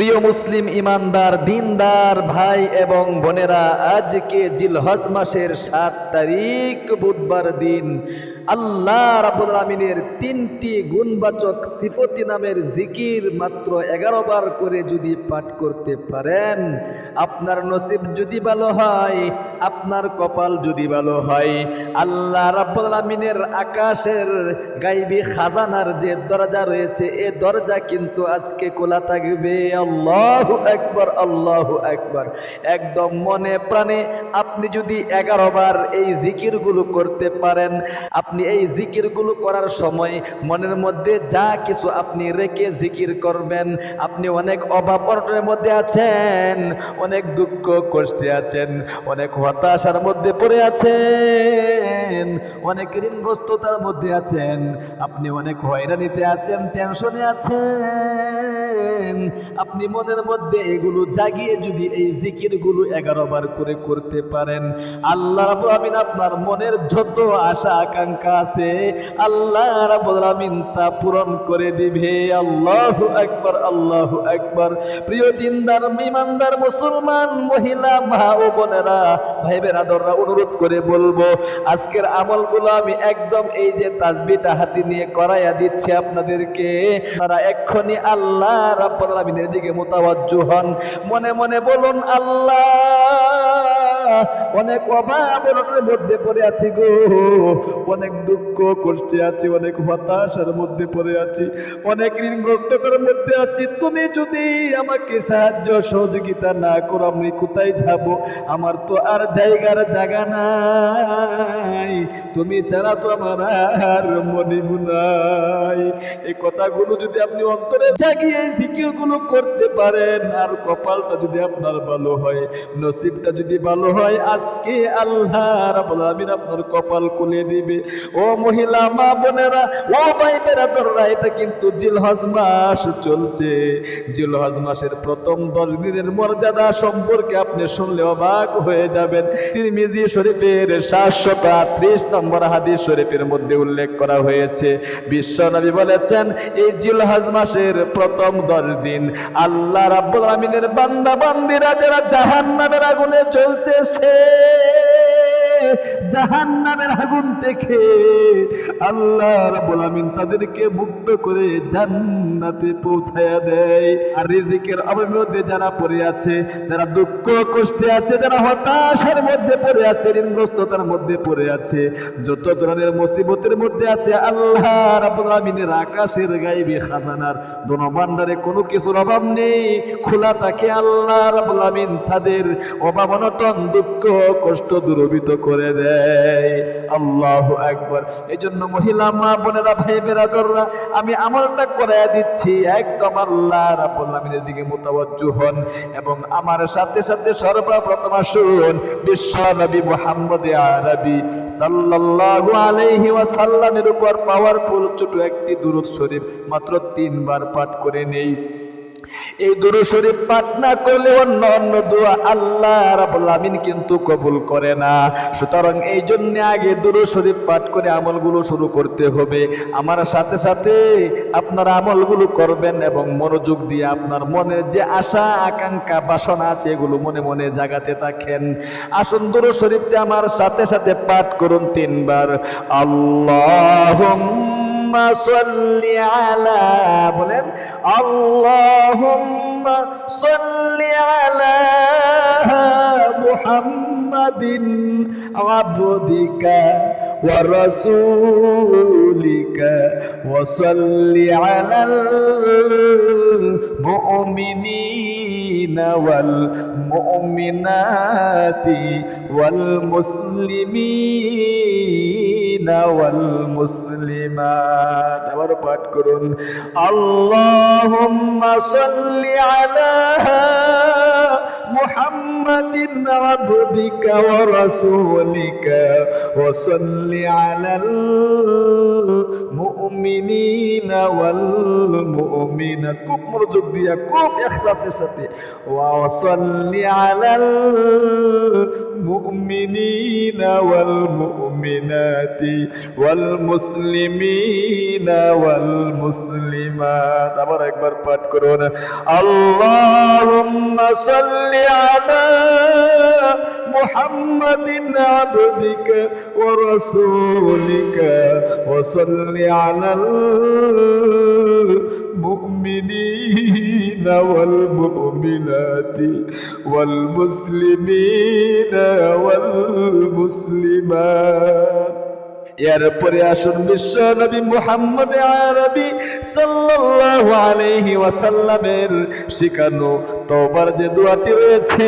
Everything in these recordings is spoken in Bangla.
প্রিয় মুসলিম ইমানদার, দিনদার ভাই এবং বোনেরা, আজকে জিলহজ মাসের সাত তারিখ, বুধবার দিন আল্লাহ রাবুল আমিনের তিনটি গুণবাচক সিফতি নামের জিকির মাত্র এগারো বার করে যদি পাঠ করতে পারেন, আপনার নসিব যদি ভালো হয়, আপনার কপাল যদি ভালো হয়, আল্লাহ রাব্বুল আমিনের আকাশের গাইবি খাজানার যে দরজা রয়েছে, এ দরজা কিন্তু আজকে খোলা থাকবে। আল্লাহু একবার, আল্লাহ একবার। একদম মনে প্রাণে আপনি যদি এগারো বার এই জিকিরগুলো করতে পারেন, আপনি এই জিকিরগুলো করার সময় মনের মধ্যে যা কিছু আপনি রেখে জিকির করবেন, আপনি অনেক অভাব অনটনের মধ্যে আছেন, অনেক দুঃখ কষ্টে আছেন, অনেক হতাশার মধ্যে পড়ে আছেন, অনেক ঋণগ্রস্ততার মধ্যে আছেন, আপনি অনেক হয়রানিতে আছেন টেনশনে আছেন, আপনি মনের মধ্যে এগুলো জাগিয়ে যদি এই জিকিরগুলো এগারো বার করে করতে পারেন। আল্লাহ রাব্বুল আমিন আপনার মনের যত আশা, আকাঙ্ক্ষা আছে, আল্লাহ রাব্বুল আমিন তা পূরণ করে দিবে। আল্লাহু আকবার আল্লাহু আকবার। প্রিয় দিনদার ইমানদার মুসলমান, মহিলা, মা ও বোনেরা ভাই বেরাদররা অনুরোধ করে বলব, আজকের আমলগুলো আমি একদম এই যে তাসবিটা হাতে নিয়ে করাইয়া দিচ্ছি আপনাদেরকে। তারা এক্ষুনি আল্লাহ রাব্বুল আলামিনের দিকে মোতাবজ্জু হন মনে মনে বলুন আল্লাহ। অনেক অভাবের মধ্যে পড়ে আছি গো। অনেক দুঃখ কষ্টে আছি, অনেক হতাশার মধ্যে পড়ে আছি, অনেক ঋণগ্রস্ততার মধ্যে আছি। তুমি যদি আমাকে সাহায্য, সহযোগিতা না করো, আমি কোথায় যাব? আমার তো আর জায়গার জায়গা নাই। তুমি ছাড়া তো আমার আর মনিব নাই। এই কথাগুলো যদি আপনি অন্তরে জাগিয়ে জিকিরগুলো করতে পারেন, আর কপালটা যদি আপনার ভালো হয়, নসিবটা যদি ভালো হয় আজকে আল্লাহ রাব্বুল আমিন আপনার কপাল খুলে দিবে। ও মহিলা, মা বোনেরা, ও ভাই বেরাদররা, এটা কিন্তু জিলহজ মাস চলছে। জিলহজ মাসের প্রথম দশ দিনের মর্যাদা সম্পর্কে আপনি শুনলে অবাক হয়ে যাবেন। তিনি মিজি শরীফের সাতশত ত্রিশ নম্বর হাদিস শরীফের মধ্যে উল্লেখ করা হয়েছে। বিশ্ব নবী বলেছেন, এই জিলহজ মাসের প্রথম দশ দিন আল্লাহ রাব্বুল আমিনের বান্দা বান্দিরা যারা জাহান্নামের আগুনে চলতেছে রয়েছে আগুন আল্লাহ রাব্বুল আমিন তাদেরকে মুক্ত করে জান্নাতে পৌঁছায়া দেয়। আর রিজিকের যারা পড়ে আছে, যারা দুঃখ, কষ্টে আছে, যারা হতাশার মধ্যে পড়ে আছে, ঋণগ্রস্ততার মধ্যে পড়ে আছে, যত ধরনের মুসিবতের মধ্যে আছে, আল্লাহ আমিনের আকাশের গাইবে খাজানার। কোনো কিছুর অভাব নেই। খোলা থাকে আল্লাহ আমিন তাদের অভাব অনটন, দুঃখ, কষ্ট দূরবিত করে দেয়। আল্লাহ একবার এই জন্য মহিলা, মা বোনেরা ভাই বেরাদররা আমি আমলটা করে দিচ্ছি। একদম আল্লাহ আমিনের দিকে মোতাবজ্জু হন এবং আমার সাথে সাথে সর্বপ্রথম আসুন বিশ্ব নবী মুহাম্মদ আরবি সাল্লাল্লাহু আলাইহি ওয়াসাল্লামের উপর পাওয়ারফুল ছোট একটি দুরূদ শরীফ মাত্র তিনবার পাঠ করে নেই। এই দুরু শরীফ পাঠ না করলে অন্য অন্য দোয়া আল্লাহ রাব্বুল আমিন কিন্তু কবুল করে না। সুতরাং এই জন্য আগে দুরু শরীফ পাঠ করে আমলগুলো শুরু করতে হবে। আমার সাথে সাথে আপনার আমলগুলো করবেন এবং মনোযোগ দিয়ে আপনার মনের যে আশা, আকাঙ্ক্ষা, বাসনা আছে, এগুলো মনে মনে জাগাতে থাকেন। আসুন দুরু শরীফটি আমার সাথে সাথে পাঠ করুন তিনবার। আল্লাহ اللهم صل على বলেন اللهم صل على محمد عبدك ورسولك وصل على المؤمنين والمؤمنات والمسلمين ওয়াল মুসলিমাত আবার পাঠ করুন। আল্লাহুম্মা সাল্লি আলা মুহাম্মাদিন আবদিকা ওয়া রাসূলিকা ওয়া সাল্লি আলাল মুমিনিনা ওয়াল মুমিনাত খুব মনোযোগ দিয়া, খুব ইখলাসের সাথে। ওয়া সাল্লি আলাল মুমিনিনা ওয়াল মুমিনাতি ওয়াল মুসলিমিনা ওয়াল মুসলিমাত। আবার একবার পাঠ করুন। আল্লাহুম্মা সাল্লি আলা محمد عبدك ورسولك وصل على المؤمنين والمؤمنات والمسلمين والمسلمات এরপরে আসুন বিশ্ব নবী মুহাম্মদ আরবি সাল্লাল্লাহু আলাইহি ওয়াসাল্লামের শিখানো তওবার যে দোয়াটি রয়েছে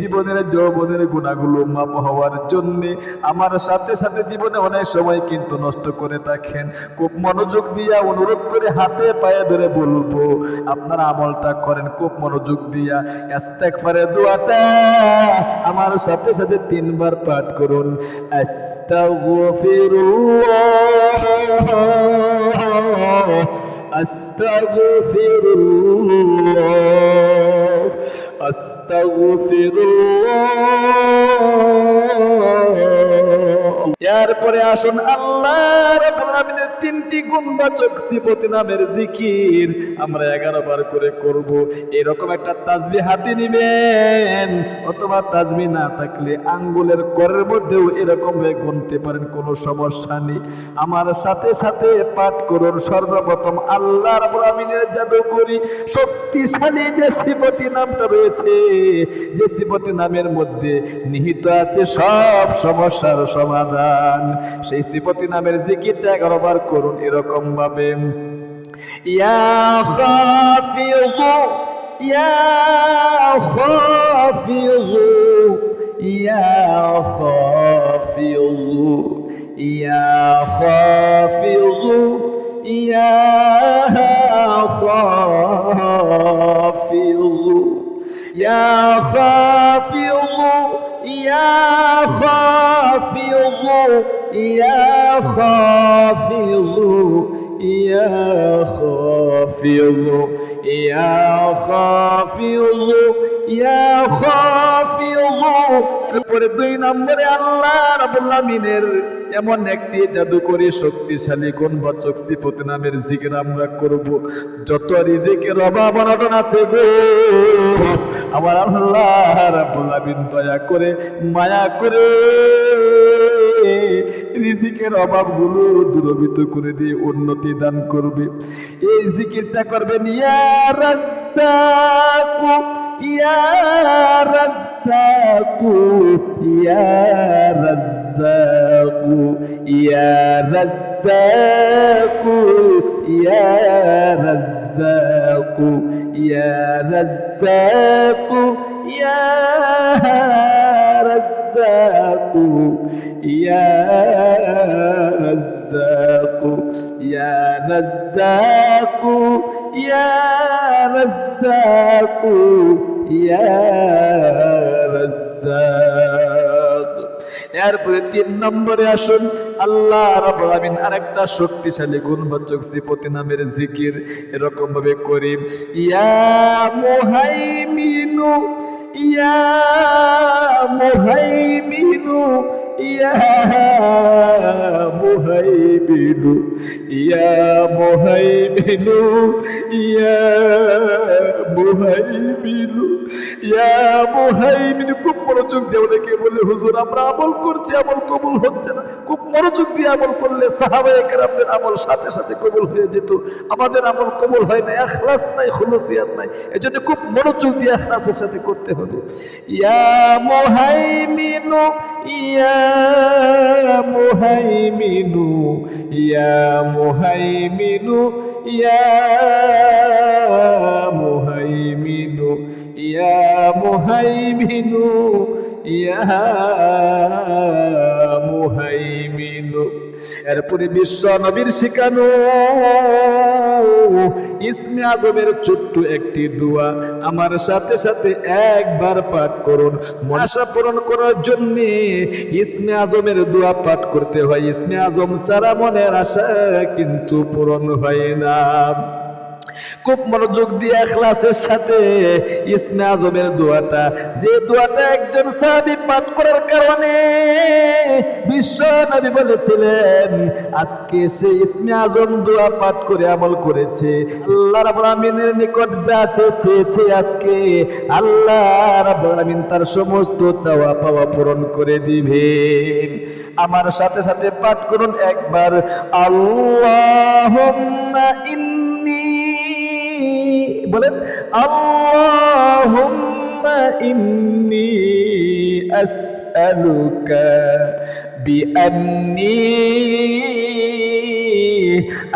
জীবনের যৌবনের গুণাগুলো মাপ হওয়ার জন্য আমার সাথে সাথে জীবনে অনেক সময় কিন্তু নষ্ট করে থাকেন খুব মনোযোগ দিয়া অনুরোধ করে হাতে পায়ে ধরে বলব, আপনারা আমলটা করেন, খুব মনোযোগ দিয়া। ইস্তেগফারে দোয়াটা আমার সাথে সাথে তিনবার পাঠ করুন। আস্তাগফিরুল্লাহ আস্তাগফিরুল্লাহ এরপরে আসুন আল্লাহ আলামিনের তিনটি গুণবাচক সিফতি নামের জিকির। আমরা এগারো বার করে করব। এরকম একটা তাজবি হাতে নিবেন, অথবা তাজবি না থাকলে আঙ্গুলের করের মধ্যেও এরকম ভাবে গুনতে পারেন, কোনো সমস্যা নেই। আমার সাথে সাথে পাঠ করুন। সর্বপ্রথম আল্লাহ আলামিনের জাদু করি শক্তিশালী যে সিফতি নামটা রয়েছে, যে সিফতি নামের মধ্যে নিহিত আছে সব সমস্যার সমাধান। সেই সিফতি নামের জিকিরটা এগারো বার করুন এরকম ভাবে ইয়া ইয়া ইয়া يا خافظ يا خافظ يا خافظ يا خافظ يا خافظ يا خافظ يا خافظ পরে দুই নম্বরে আল্লাহ রাব্বুল আমিনের এমন একটি জাদুকরী শক্তিশালী গুণবাচক সিফত নামের জিকির আমরা করব। যত রিজিকের অভাব, অনটন আছে গো। আমার আল্লাহ রাব্বুল দয়া করে, মায়া করে রিজিকের অভাবগুলো দূরবিত করে দিয়ে উন্নতি দান করবে। এই জিকিরটা করবেন, ইয়া রাজ্জাকু ইয়া রাজ্জাকু। يا رزاق يا رزاق يا رزاق يا رزاق ইয়া রাজ্জাকু ইয়া রাজ্জাকু ইয়া রাজ্জাকু ইয়া রাজ্জাকু ইয়া রাজ্জাক এরপরে তিন নম্বরে আসুন। আল্লাহ রাব্বুল আমিন আরেকটা শক্তিশালী, গুণবাচক সিফতি নামের জিকির এরকম ভাবে করি ইয়া মুহাইমিনু ইয়া মুহাইমিনু ইয়া মুহাইমিনু ইয়া মুহাইমিনু ইয়া মুহাইমিনু ইয়া মুহাইমিনু খুব মনোযোগ দিয়ে অনেকে বলে, হুজুর, আমরা আমল করছি, আমল কবুল হচ্ছে না। খুব মনোযোগ দিয়ে আমল করলে সাহাবায়ে কেরামদের আমল সাথে সাথে কবুল হয়ে যেত। আমাদের আমল কবুল হয় না এখলাস নাই, খুলুসিয়াত নাই। এজন্য খুব মনোযোগ দিয়ে এখলাসের সাথে করতে হবে। ইয়া মুহাইমিনু يا مهيمن يا مهيمن يا مهيمن يا مهيمن يا مهيمن এরপরে বিশ্ব নবীর শিখানো। ইসমে আজমের ছোট্ট একটি দোয়া। আমার সাথে সাথে একবার পাঠ করুন। আশা পূরণ করার জন্য ইসমে আজমের দোয়া পাঠ করতে হয়। ইসমে আজম ছাড়া মনের আশা কিন্তু পূরণ হয় না। খুব মনোযোগ দিয়ে ক্লাসের সাথে ইসমে আজমের দোয়াটা। যে দোয়াটা একজন সাহাবি পাঠ করার কারণে বিশ্ব নবী বলেছিলেন, আজকে সে ইসমে আজম দোয়া পাঠ করে আমল করেছে। আল্লাহ রাব্বুল আমিনের নিকট যা চেয়েছে আজকে আল্লাহ রাব্বুল আমিন তার সমস্ত চাওয়া পাওয়া পূরণ করে দিবেন আমার সাথে সাথে পাঠ করুন একবার, আল্লাহুম্মা ইন্নী বলেন আল্লাহুম্মা ইন্নী আসআলুকা বিআন্নী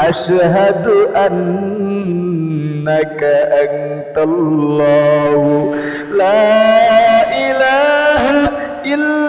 আশহাদু আন্নাকা আনতাল্লাহু লা ইলাহা ইল্লা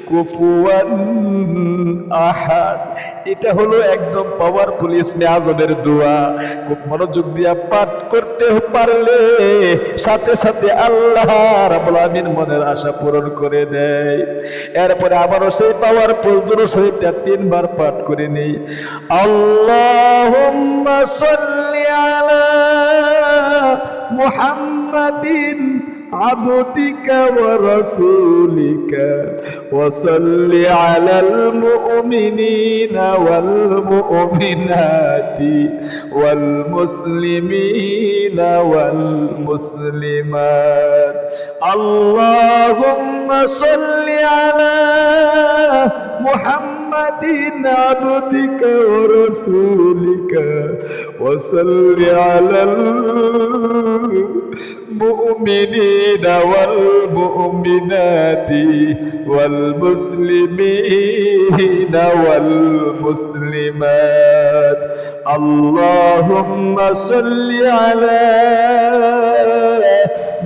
কুফুয়ান আহাদ। এটা হলো একদম পাওয়ারফুল ইসমে আজমের দোয়া। খুব মনোযোগ দিয়া পাঠ করতে পারলে সাথে সাথে আল্লাহ রাব্বুল আমিন মনের আশা পূরণ করে দেয়। এরপরে আবারও সেই পাওয়ারফুল দুরূদ শরীফটা তিনবার পাঠ করে নেই। আল্লাহুম্মা সাল্লি আলা মুহাম্মাদিন عبدك ورسولك. وصل على المؤمنين والمؤمنات والمسلمين والمسلمات. اللهم صل على محمد عبدك ورسولك. وصل على المؤمنين والمؤمنات والمسلمين والمسلمات اللهم صل على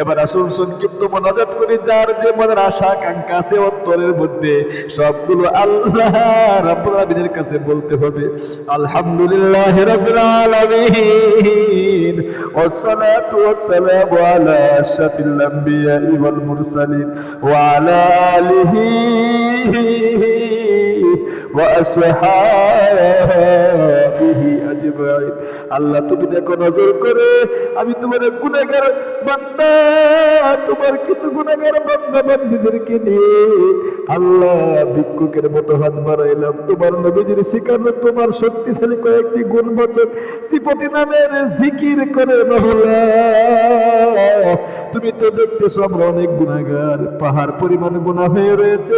এবার আসুন সংক্ষিপ্ত মনাজাত করি যার যে মনের আশা আকাঙ্ক্ষা আছে অন্তরের মধ্যে সবগুলো আল্লাহ রাব্বুল আলামিনের কাছে বলতে হবে আলহামদুলিল্লাহ রাব্বিল আলামিন والصلاة والسلام على أشرف الأنبياء والمرسلين وعلى آله وأصحابه ইব্রাহিম আল্লাহ তুমি দেখো নজর করে, আমি তোমার গুণাগার বান্দা, তোমার কিছু গুণাগার বান্দা বান্দিদেরকে নিয়ে আল্লাহ ভিক্ষুকের মতো হাত বাড়াইলাম। তোমার নবীজির শিকার, তোমার শক্তিশালী কয়েকটি গুণ বচন সিপতি নামের জিকির করে তুমি তো দেখতেছো আমরা অনেক গুণাগার, পাহাড় পরিমাণ গুণা হয়ে রয়েছে,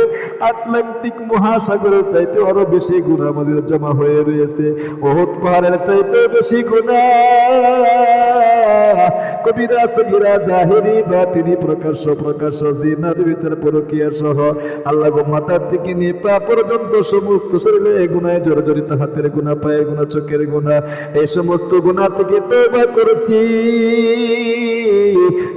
আটলান্টিক মহাসাগরের চাইতে আরও বেশি গুণা আমাদের জমা হয়ে রয়েছে। বহুত পাহাড়ের চাইতে বেশি গুণা। কবিরা, সগিরা, জাহেরি বা তিনি প্রকাশ্য প্রকাশ্য জিনার বিচার পরকিয়া সহ। আল্লাহ গো মাথার থেকে নিয়ে পা পর্যন্ত সমস্ত শরীরে গুণায় জর্জরিত, হাতের গুণা পায়ের গুণা চোখের গুণা এই সমস্ত গুণা থেকে তৌবা করেছি।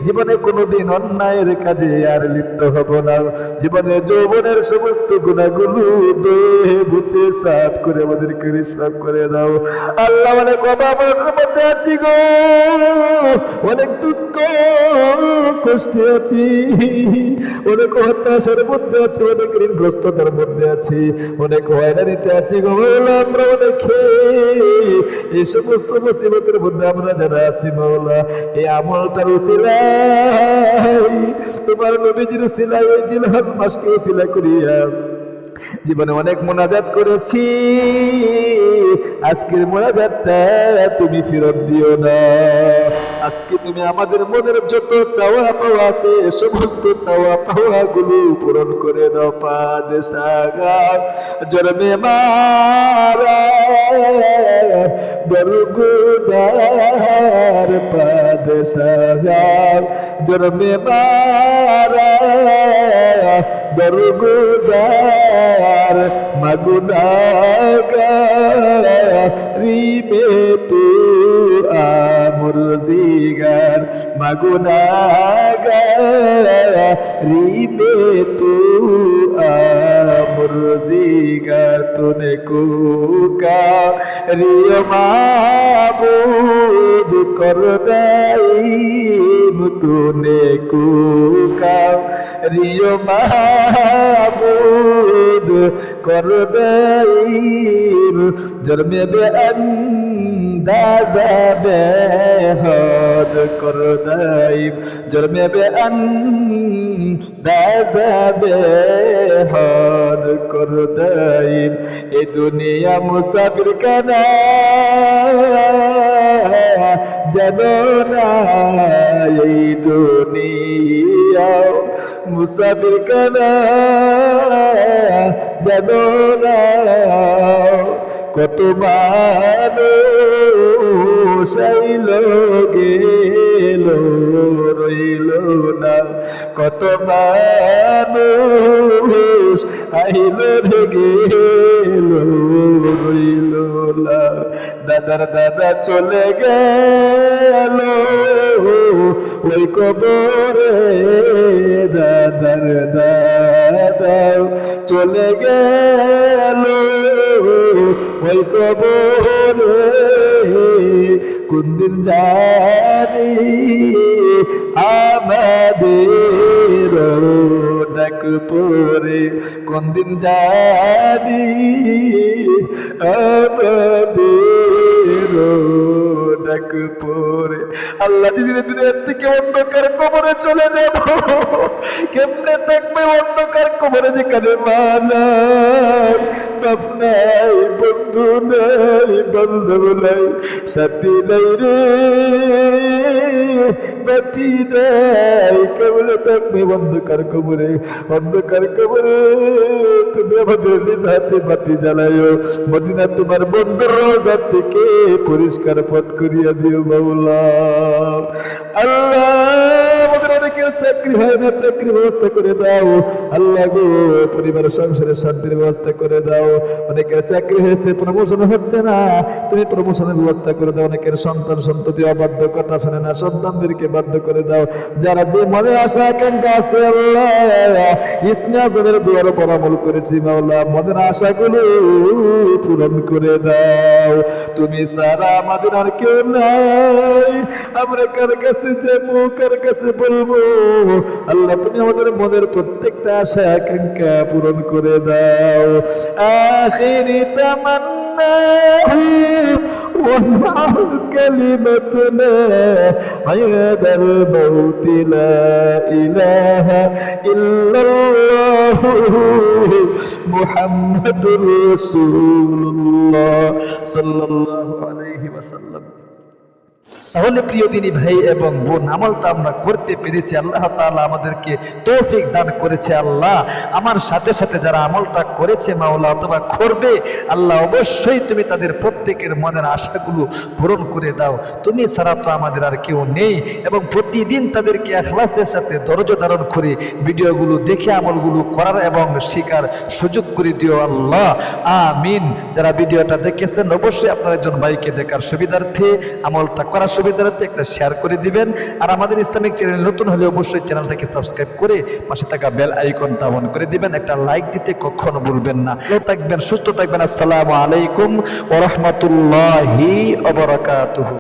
জীবনে কোনোদিন অন্যায়ের কাজে আর লিপ্ত হব না। জীবনে যৌবনের সমস্ত গুণাগুলো দয়ে বুঝে সাফ করে আমাদেরকে রিসাফ করে দাও। আল্লাহ অনেক অভাবের মধ্যে আছি গো। অনেক দুঃখ, কষ্টে আছি। অনেক হতাশার মধ্যে আছি, অনেক ঋণগ্রস্ততার মধ্যে আছি। অনেক হয়রানিতে আছি গো। আমরা অনেক এই সমস্ত মুসিবতের মধ্যে আমরা যারা আছি মাওলা এই আমলটার উসিলাই তোমার নবীজির সিলাই এই জিলহাজ মাসকে উসিলা করিয়া। জীবনে অনেক মোনাজাত করেছি। আজকের মোনাজাতটা তুমি ফেরত দিও না। আজকে তুমি আমাদের মনের যত চাওয়া পাওয়া আছে সমস্ত চাওয়া পাওয়া গুলো পূরণ করে দাও পাদেশাগা জন্মে মারা দরগুজার পাদেশাগা জন্মে মারা দরগুজার মগুনাগারি মে তু আমর জিগার মগুনাগারি মে তু আমর জিগার তুনে কুকা রিয় মাবুদ কর দাইম তুনে কুকা রিয় মাবুদ কর দাইম জন্মে বে আন্দাজা বেহদ কর দাইম জন্মে বে আন্দাজা বেহদ কর দাইম এ দুনিয়া মুসাফির কানা জানো না এই দুনিয়া মুসাফির কানা জানো না কত মানুষ গেল রইল। না কত মানুষ আইল গেল রইল না দাদার দাদা চলে গেল, ওই কবরে দাদার দাদা চলে গেল, ওই কবরে কোন দিন জানি আমাদের ডাক পরে কোন দিন যাবি ডাক পরে আল্লাহ থেকে অন্ধকার কবরে চলে যাব। কেমনে থাকবে অন্ধকার কবরে যেখানে বাপ নাই, বন্ধু নাই নাই নাই রে, বাতি নাই। কেবলে থাকবে অন্ধকার কবরে? অন্ধকার কবরে তুমি আমাদের নিজ বাতি জ্বালাইও মদিনা তোমার বন্ধুর রোজা থেকে পরিষ্কার পথ করিয়া দিও বাউলা আল্লাহ চাকরি হয় না চাকরি ব্যবস্থা করে দাও। আল্লাহ গো পরিবার শান্তির ব্যবস্থা করে দাও। অনেকের চাকরি হয়েছে প্রমোশন হচ্ছে না। তুমি প্রমোশনের ব্যবস্থা করে দাও। অনেকের সন্তান সন্ততি অবাধ্য, কথা শোনে না, সন্তানদেরকে বাধ্য করে দাও। যারা যে মনে আশা, আকাঙ্ক্ষা আছে, আল্লাহ উপর করেছি, মাওলা। মনের আশাগুলো পূরণ করে দাও। তুমি সারা আমাদের আর কেউ নাই। আমরা কার কাছে যাব, কার কাছে বলব? আল্লাহ তুমি আমাদের মনের প্রত্যেকটা আশা আকাঙ্ক্ষা পূরণ করে দাও আখিরি তামান্না واجعل كلمتنا عند الموت لا إله إلا الله محمد رسول الله صلى الله عليه وسلم তাহলে প্রিয় দিনী ভাই এবং বোন আমলটা আমরা করতে পেরেছি। আল্লাহ তাআলা আমাদেরকে তৌফিক দান করেছে আল্লাহ। আমার সাথে সাথে যারা আমলটা করেছে মাওলা অথবা করবে, আল্লাহ অবশ্যই তুমি তাদের প্রত্যেকের মনের আশাগুলো পূরণ করে দাও। তুমি ছাড়া তো আমাদের আর কেউ নেই এবং প্রতিদিন তাদেরকে এখলাসের সাথে দরজ ধারণ করে ভিডিওগুলো দেখে, আমলগুলো করার এবং শেখার সুযোগ করে দিও আল্লাহ। আমিন। যারা ভিডিওটা দেখেছেন, অবশ্যই আপনার একজন ভাইকে দেখার সুবিধার্থে আমলটা করার সুবিধার্থে একটা শেয়ার করে দিবেন। আর আমাদের ইসলামিক চ্যানেল নতুন হলে অবশ্যই চ্যানেলটাকে সাবস্ক্রাইব করে পাশে থাকা বেল আইকন অন করে দিবেন। একটা লাইক দিতে কখনো ভুলবেন না। থাকবেন, সুস্থ থাকবেন। আসসালামু আলাইকুম ওরহমতুল্লাহি অবরাকাতুহু